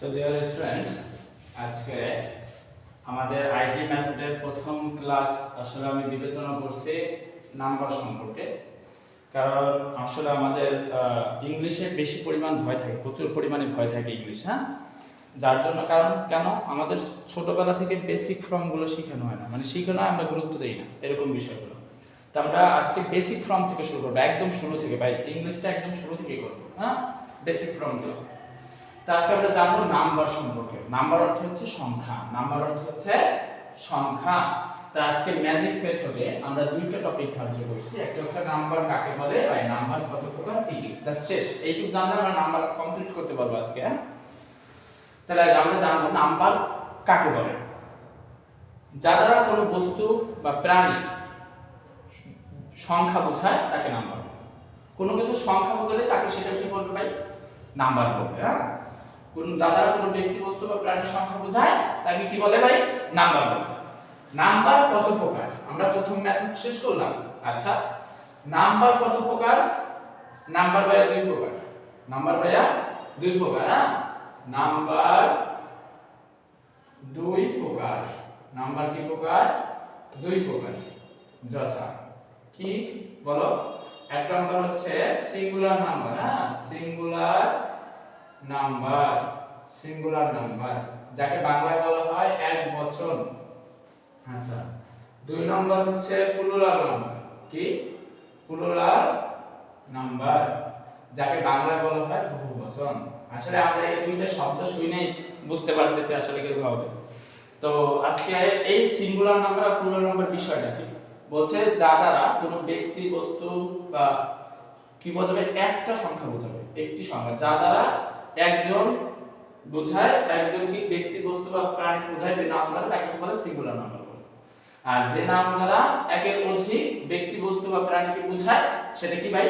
তো dear students আজকে আমাদের আইটি মেথডের প্রথম ক্লাস আসলে আমি বিবেচনা করছি নাম্বার সম্পর্কে। কারণ আসলে আমাদের ইংলিশে বেশি পরিমাণ ভয় থাকে, প্রচুর পরিমাণে ভয় থাকে ইংলিশ হ্যাঁ? যার জন্য কারণ, কেন? আমাদের ছোটবেলা থেকে বেসিক ফর্মগুলো শেখানো হয় না। মানে শেখানো হয়, আমরা গুরুত্ব দিই না, এরকম বিষয়গুলো। তো আমরা আজকে বেসিক ফর্ম থেকে শুরু করব, একদম শুরু থেকে, ভাই ইংলিশটা একদম শুরু থেকেই করব হ্যাঁ? বেসিক ফর্মগুলো তো আজকে আমরা জানব নাম্বার সম্পর্কে। নাম্বার অর্থ হচ্ছে সংখ্যা। নাম্বার অর্থ হচ্ছে সংখ্যা। তো আজকে ম্যাজিক মেথডে আমরা দুইটা টপিক ধার্য করছি। একটা হচ্ছে নাম্বার কাকে বলে আর নাম্বার কত প্রকার, কি কি। জাস্ট শেষ। এইটুকু জানলে আমরা নাম্বার কমপ্লিট করতে পারব আজকে। তাহলে আমরা জানব নাম্বার কাকে বলে। যা কোনো বস্তু বা প্রাণীর সংখ্যা বোঝায়, তাকে নাম্বার কোনো কিছু সংখ্যা বোঝালে তাকে সেটা কি বলবে ভাই নাম্বার বলবে হ্যাঁ? কোন দ্বারা কোনো ব্যক্তি বস্তু বা প্রাণীর সংখ্যা বোঝায়, তাকে কি বলে ভাই? নাম্বার বলে। নাম্বার কত প্রকার? আমরা প্রথম মেথড শেষ করলাম। আচ্ছা নাম্বার কত প্রকার? নাম্বার ভাইয়া দুই প্রকার। নাম্বার ভাইয়া দুই প্রকার হ্যাঁ? নাম্বার দুই প্রকার। নাম্বার কি প্রকার? দুই প্রকার। যথা। কি? বলো। এক নাম্বার হচ্ছে সিঙ্গুলার নাম্বার হ্যাঁ? সিঙ্গুলার নাম্বার সিঙ্গুলার নাম্বার, যাকে বাংলায় বলা হয় এক বচন। আচ্ছা দুই নম্বর হচ্ছে প্লুরাল নাম্বার কি? প্লুরাল নাম্বার যাকে বাংলায় বলা হয় বহুবচন আসলে আমরা এই দুইটা শব্দ শুনেই বুঝতে পারতেছি আসলে কি হবে তো আজকে এই সিঙ্গুলার নাম্বার আর প্লুরাল নাম্বার বিষয়টা কি? বলছে যা দ্বারা কোনো ব্যক্তি বস্তু বা কি বোঝাবে? একটা সংখ্যা বোঝাবে, একটি সংখ্যা। যা দ্বারা একজন বোঝায়, একজন কি ব্যক্তি, বস্তু বা প্রাণী বোঝায় যে নাম দ্বারা তাকে বলে সিঙ্গুলার নাম আর যে নাম দ্বারা একের অধিক ব্যক্তি, বস্তু বা প্রাণীকে বোঝায়, সেটা কি ভাই?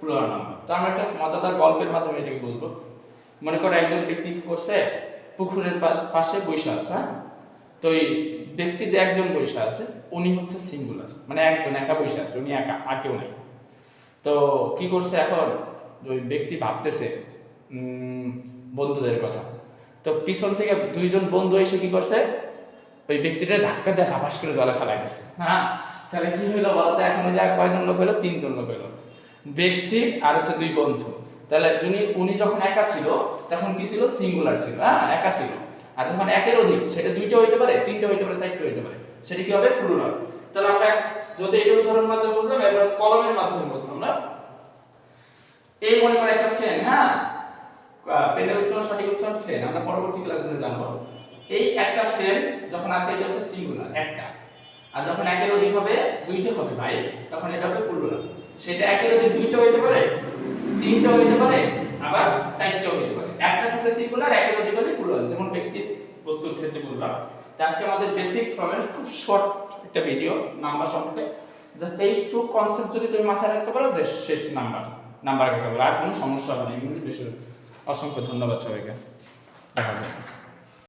প্লুরাল নাম তো আমরা একটা মজাদার গল্পের মাধ্যমে এটাকে বুঝব। মনে করো একজন ব্যক্তি করছে? পুকুরের পাশে বসে আছে হ্যাঁ? তো এই ব্যক্তি যে একজন বসে আছে, উনি হচ্ছে সিঙ্গুলার মানে একজন, একা বসে আছে, উনি একা, আর কেউ নেই। তো কি করছে এখন? ওই ব্যক্তি ভাবতেছে বন্ধুদের কথা। তো পিছন থেকে দুইজন বন্ধু এসে কি করছে? ওই ব্যক্তিটা ধাক্কা দিয়ে ধাপাস করে জলে ফেলাই গেছে হ্যাঁ? তাহলে কি হইল বলতো এখন জায়গায় কয়জন লোক হইল? তিনজন লোক হইল। ব্যক্তি আর হচ্ছে দুই বন্ধু। তাহলে যিনি, উনি যখন একা ছিল, তখন কি ছিল? সিঙ্গুলার ছিল। হ্যাঁ একা ছিল। আর যখন একের অধিক, সেটা দুইটা হইতে পারে, তিনটা হইতে পারে, চারটা হইতে পারে। সেটা কি হবে? প্লুরাল তাহলে আমরা যদি এটা উদাহরণের মাধ্যমে বুঝলাম এবার কলমের মাধ্যমে বুঝলাম না? এই মনে করে একটা ফ্যান হ্যাঁ? পেনের উচ্চারণ সঠিক উচ্চারণ ফ্যান আমরা পরবর্তী ক্লাসে জানব। এই একটা ফ্যান যখন আছে এটা হচ্ছে সিঙ্গুলার একটা। আর যখন একের অধিক হবে, দুইটা হবে ভাই, তখন এটা হবে প্লুরাল সেটা একের অধিক দুইটা হইতে পারে তিনটা হইতে পারে, আবার চারটা হইতে পারে। একটা থাকলে সিঙ্গুলার একের অধিক হলে প্লুরাল যেমন ব্যক্তি বস্তুর ক্ষেত্রে বললাম। আজকে আমাদের বেসিক ফর্মের খুব শর্ট একটা ভিডিও নাম্বার সম্পর্কে। জাস্ট এই টু কনসেপ্ট যদি তুমি মাথায় রাখতে পারো, যে শেষ নাম্বার নাম্বার কাকে বলে আর কোনো সমস্যা হবে না এগুলো বিষয় অসংখ্য ধন্যবাদ সবাইকে। দেখা যাবে